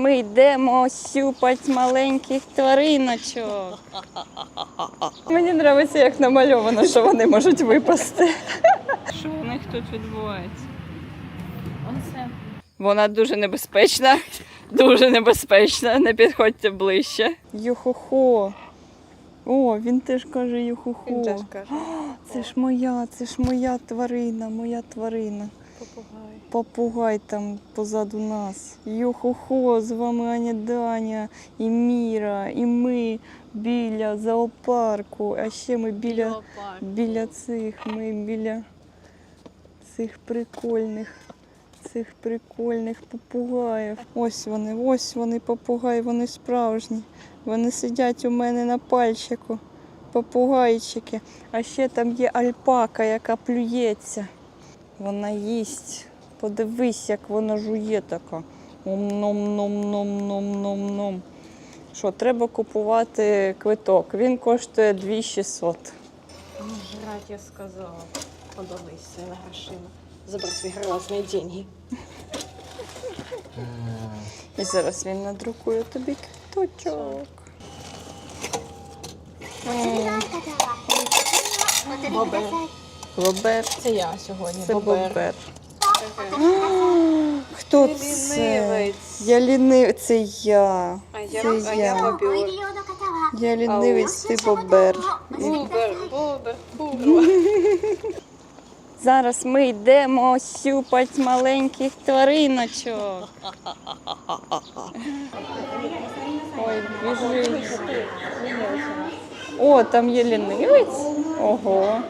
Ми йдемо щупать маленьких твариночок. Мені подобається, як намальовано, що вони можуть випасти. Що у них тут відбувається? Оце. Вона дуже небезпечна. Дуже небезпечна. Не підходьте ближче. Юхухо. О, він теж каже юхухо. каже. Це ж моя, це ж моя тварина, моя тварина. Попугай. Попугай там позаду нас. Йо-хо-хо, з вами Аня Даня, і Міра, і ми біля зоопарку. А ще ми біля, біля цих, ми біля цих прикольних, цих прикольних попугаїв. Ось вони, ось вони, попугаї, вони справжні. Вони сидять у мене на пальчику. Попугайчики. А ще там є альпака, яка плюється. Вона їсть. Подивись, як вона жує така. Ом-ном-ном-ном-ном-ном-ном. Що, треба купувати квиток. Він коштує 2600. Ну, жрать, я сказала. Подались своими грошима. Забрать свои грязные деньги. І зараз він надрукує тобі квиточок. Бобер. Бобер. Це я сьогодні. Це Бобер. бобер. Хто Ти це? лінивець. Я лінивець, це я. А я, Це а я. я бобер. Я лінивець, ти бобер. Бобер, бобер, бобер. Зараз ми йдемо щупать маленьких твариночок. Ой, біжить. О, там є лінивець. Ого.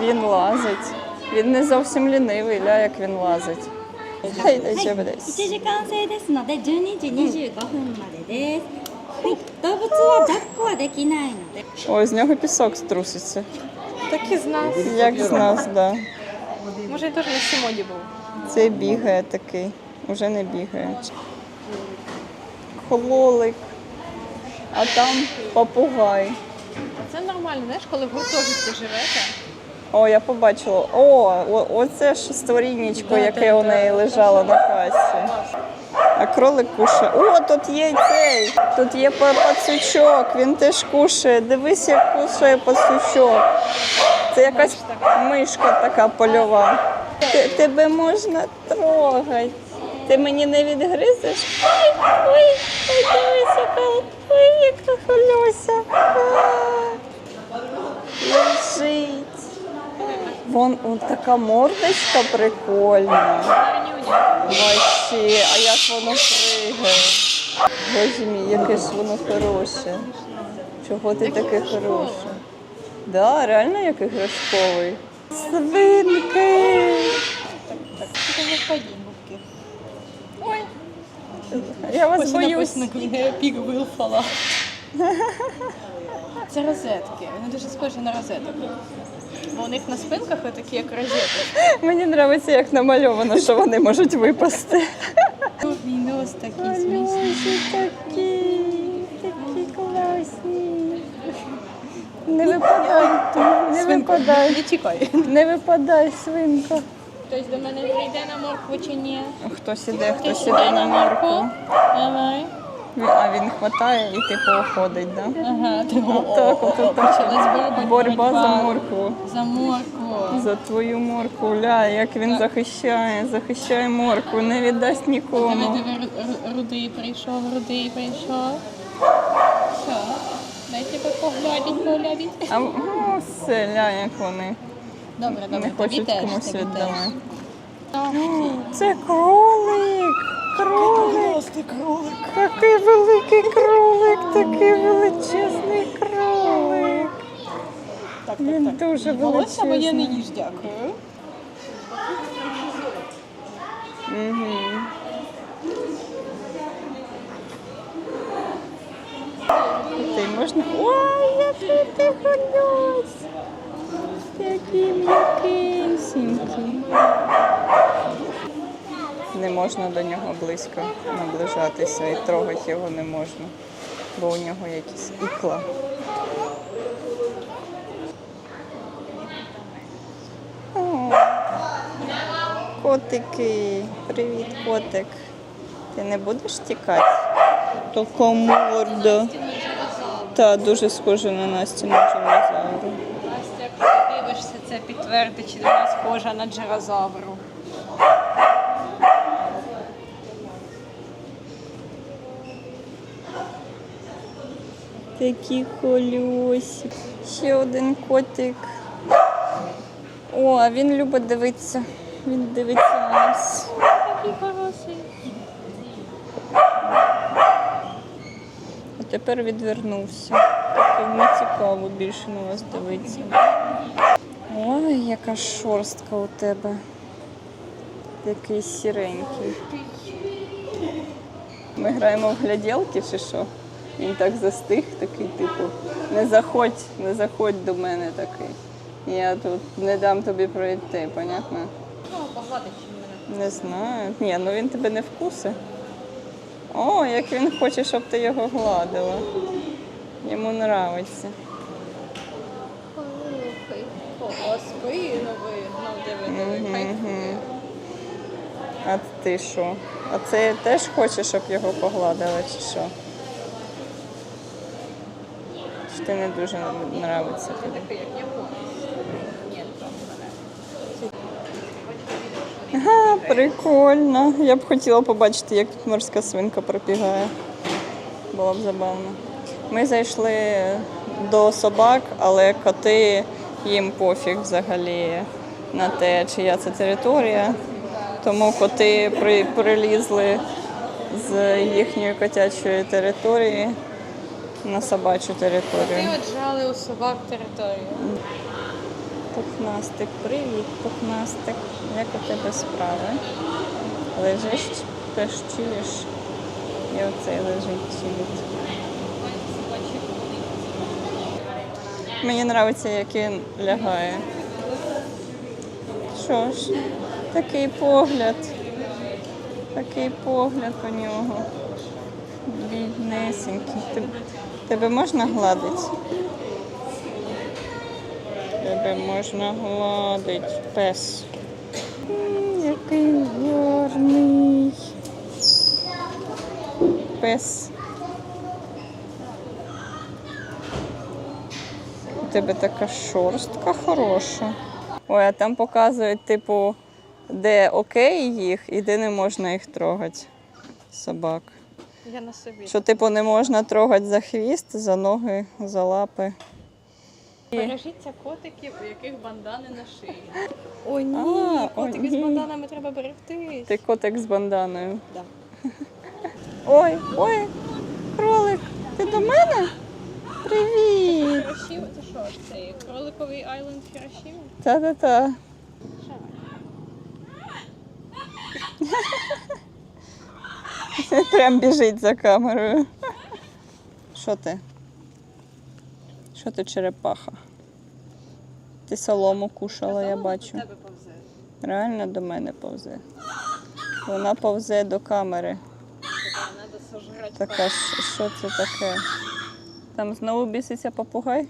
Він лазить. Він не зовсім лінивий, ля, як він лазить. Хай дай тебе 1 десь.時間制ですので12時25分までです。はい、動物は抱っこはできないので。 Ой, з нього пісок струситься. Так і з нас. Як з нас, да. Може, він теж на Сімоді був. Цей бігає такий, уже не бігає. Хололик, а там попугай. Це нормально, знаєш, коли в гуртожитку живете. О, я побачила. О, оце ж створіннячко, яке у неї лежало на касі. А кролик кушає. О, тут є цей. Тут є па- пацючок, він теж кушає. Дивись, як кушає пацючок. Це якась мишка така польова. Те- Тебе можна трогати. Ти мені не відгризеш? Ой, ой, ой, дивись, яка, ой, яка хвилюся. Лежить. Вон он така мордочка прикольна. Вообще, а як воно пригає. Боже мій, яке ж воно хороше. Чого ти таке хороше? Да, реально як іграшковий. Свинки! Ходіть. Я вас боюсь. Пік Вилфала. Це розетки. Вони дуже схожі на розеток. Бо у них на спинках такі як розетки. Мені подобається, як намальовано, що вони можуть випасти. Мінус такі Боже, такі, такі класні. Не випадай, не випадай, Не тікай. не випадай, свинка. Хтось до мене прийде на моркву чи ні? Хтось іде, хтось іде на морку. Давай. А він хватає і типу уходить, да? Ага, Так, от тут Почалась боротьба. за моркву. За моркву. За твою моркву, ля, як він захищає, захищає моркву, не віддасть нікому. диви, рудий прийшов, рудий прийшов. Все. Дай тебе поглядіть, поглядіть. А ну, все, ля, як вони Добре, добре, не хочуть комусь віддавати. Ну, Це кролик! Кролик! Такий великий кролик, такий величезний кролик. Так, Він так, так. дуже Волосся моє не їж, дякую. Угу. Ти можна. Ой, який ти ходюсь! Такий м'якисінький. Не можна до нього близько наближатися і трогати його не можна, бо у нього якісь ікла. Котики, привіт, котик. Ти не будеш тікати? Така морда. Та дуже схожа на Настю на динозавру. Настя, якщо дивишся, це підтвердить, чи вона схожа на джерозавру. Такі колюсі. Ще один котик. О, а він любить дивитися. Він дивиться на нас. Такий хороший. А тепер відвернувся. Так не цікаво більше на вас дивитися. Ой, яка шорстка у тебе. Який сіренький. Ми граємо в гляделки чи що? Він так застиг, такий, типу, не заходь, не заходь до мене такий. Я тут не дам тобі пройти, понятно? Ну, погладить. Не знаю. Ні, ну він тебе не вкусить. О, як він хоче, щоб ти його гладила. Йому кайфує. мгм. А ти що? А це теж хоче, щоб його погладили, чи що? Чи ти не дуже нравиться тобі? Ага, прикольно. Я б хотіла побачити, як тут морська свинка пробігає. Було б забавно. Ми зайшли до собак, але коти їм пофіг взагалі на те, чия це територія. Тому коти при, прилізли з їхньої котячої території на собачу Ти територію. отжали у собак територію. Пухнастик, привіт, пухнастик. Як у тебе справи? Лежиш, теж чилиш. І оцей лежить чилить. Мені подобається, як він лягає. Що ж, такий погляд. Такий погляд у нього. Біднесенький. Тебе, можна гладити? Тебе можна гладить пес. Який гарний. Пес. У тебе така шорстка хороша. Ой, а там показують, типу, де окей їх і де не можна їх трогати. Собак. Я на собі. Що, типу, не можна трогати за хвіст, за ноги, за лапи. Бережіться котиків, у яких бандани на шиї. О, ні, А, о, котики з ні. банданами треба берегтись. Ти котик з банданою. Да. Ой, ой, кролик, ти до мене? Привіт! Це що? Це кроликовий айленд Хірошіма? Та-та-та. Прям біжить за камерою. Що ти? Що ти черепаха? Ти солому кушала, я бачу. Реально до мене повзе. Вона повзе до камери. Така, що це таке? Там знову біситься попугай?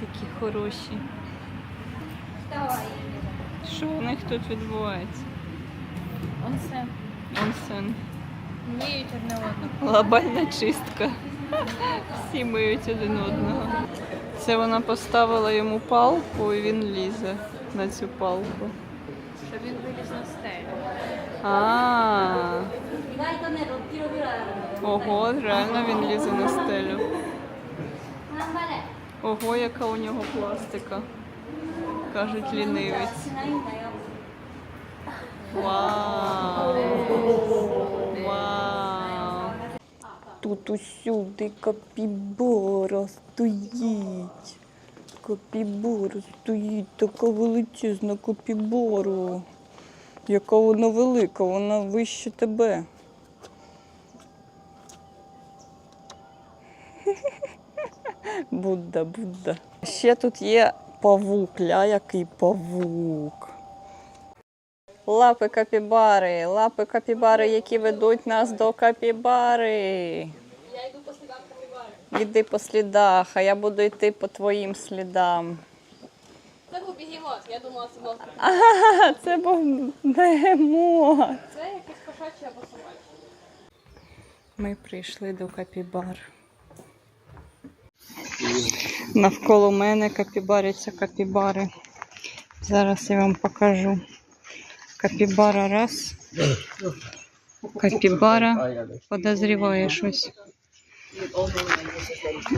Такі хороші що у них тут відбувається. Онсен. Онсен. Міють одне одного. Глобальна чистка. Всі миють один одного. Це вона поставила йому палку і він лізе на цю палку. Щоб він виліз на стелю. А. Ого, реально він лізе на стелю. Ого, яка у нього пластика кажуть, лінивець. Вау! Вау! Тут усюди капібора стоїть. Копібора стоїть, така величезна капібора. Яка вона велика, вона вище тебе. Будда, Будда. Ще тут є павук, ля, який павук. Лапи капібари, лапи капібари, які ведуть нас до капібари. Я йду по слідам капібари. Іди по слідах, а я буду йти по твоїм слідам. Це був бігемот, я думала, це був. А, це був бегемот. Це якийсь кошачий або собачий. Ми прийшли до капібар. Навколо мене капібаряться капібари. Зараз я вам покажу. Капібара раз. Капібара подозріває щось.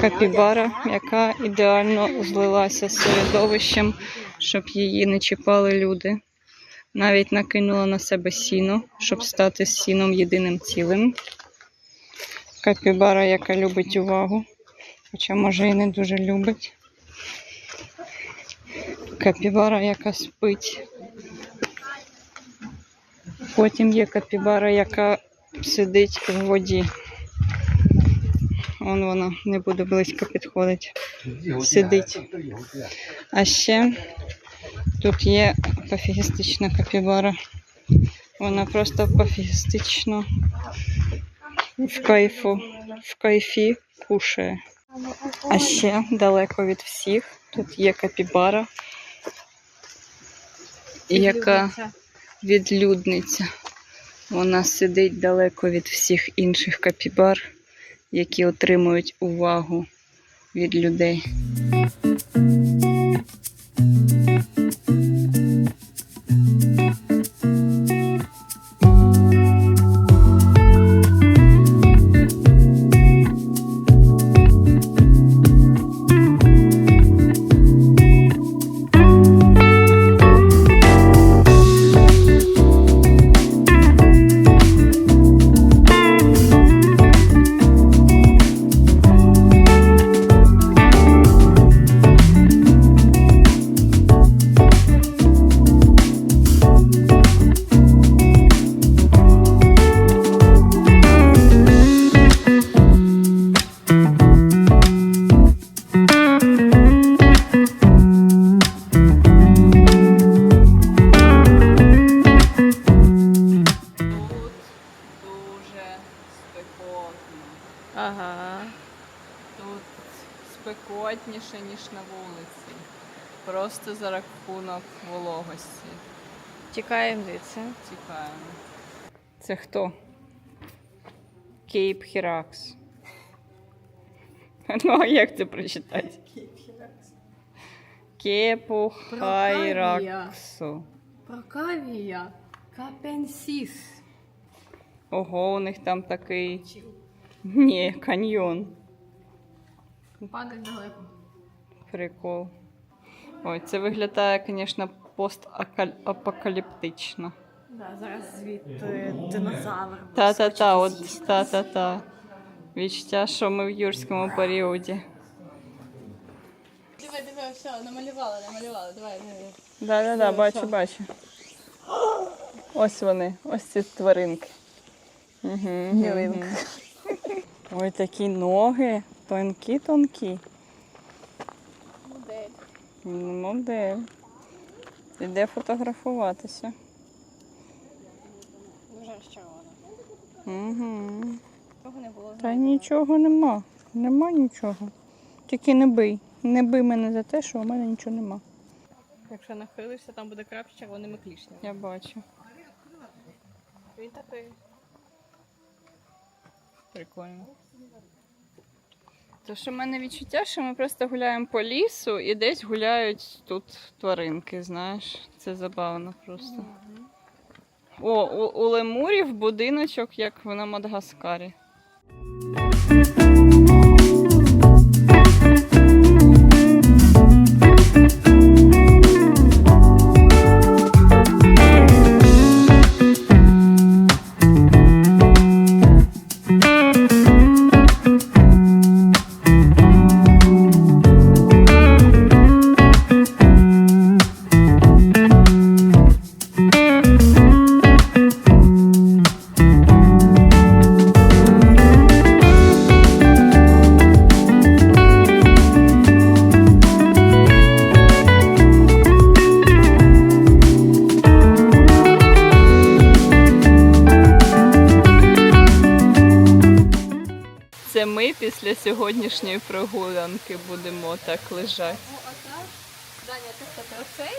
Капібара, яка ідеально злилася з середовищем, щоб її не чіпали люди. Навіть накинула на себе сіно, щоб стати сіном єдиним цілим. Капібара, яка любить увагу, хоча може і не дуже любить. Капібара, яка спить. Потім є капібара, яка сидить в воді. Вон вона не буде близько підходити. Сидить. А ще тут є пофігістична капібара. Вона просто пофігістично в кайфу, в кайфі кушає. А ще далеко від всіх тут є капібара, яка відлюдниця. Вона сидить далеко від всіх інших капібар, які отримують увагу від людей. Ага. Тут спекотніше, ніж на вулиці. Просто за рахунок вологості. Тікаємо звідси. Тікаємо. Це хто? Кейп Хіракс. Ну, а як це прочитати? Кепу Хайраксу. Прокавія. Капенсіс. Ого, у них там такий. Ні, каньйон. Падать далеко. Прикол. Ой, це виглядає, звісно, постапокаліптично. Да, зараз звідти динозавр. Та-та-та, от та-та-та. Відчуття, що ми в юрському періоді. Диви, диви, все, намалювали, намалювали. Давай, давай. Да-да-да, бачу, бачу. Ось вони, ось ці тваринки. Угу, Ялинка. Ой, такі ноги, тонкі-тонкі. Модель. Ну, Модель. Іде фотографуватися. Дуже розчарована. Угу. Того не було. Та нічого нема. Нема нічого. Тільки не бий. Не бий мене за те, що у мене нічого нема. Якщо нахилишся, там буде крапча червоними клішнями. Я бачу. Він такий. Прикольно. То що в мене відчуття, що ми просто гуляємо по лісу і десь гуляють тут тваринки, знаєш. Це забавно просто. О, у, у лемурів будиночок, як на Мадагаскарі. Ми після сьогоднішньої прогулянки будемо так лежати. Ну, Даня, ти хто ти оцей?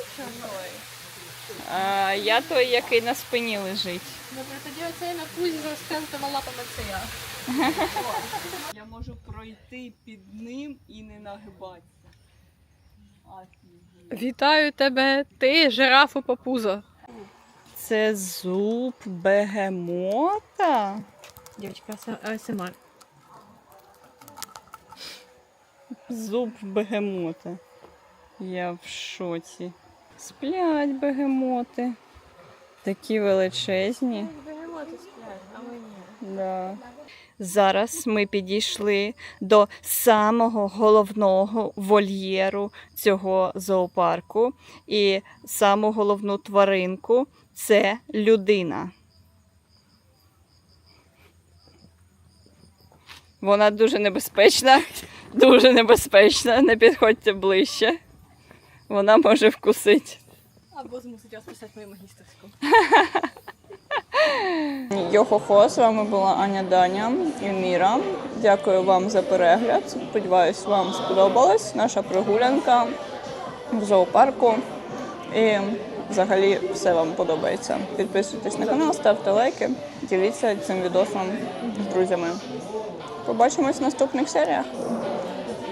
А, я той, який на спині лежить. Добре, тоді оцей на пузі з розкритими лапами це я. Я можу пройти під ним і не нагибатися. Вітаю тебе, ти жирафу папуза. Це зуб бегемота. Дівчинка, АСМР. Зуб бегемота. Я в шоці. Сплять бегемоти. Такі величезні. Бегемоти сплять, а ми ні. Да. Зараз ми підійшли до самого головного вольєру цього зоопарку. І саму головну тваринку це людина. Вона дуже небезпечна, дуже небезпечна. Не підходьте ближче. Вона може вкусити. Або змусить вас писати мою магістерську. Йо-хо-хо, з вами була Аня Даня і Міра. Дякую вам за перегляд. Сподіваюсь, вам сподобалась наша прогулянка в зоопарку. І взагалі все вам подобається. Підписуйтесь на канал, ставте лайки, діліться цим відосом з друзями. Побачимось в наступних серіях.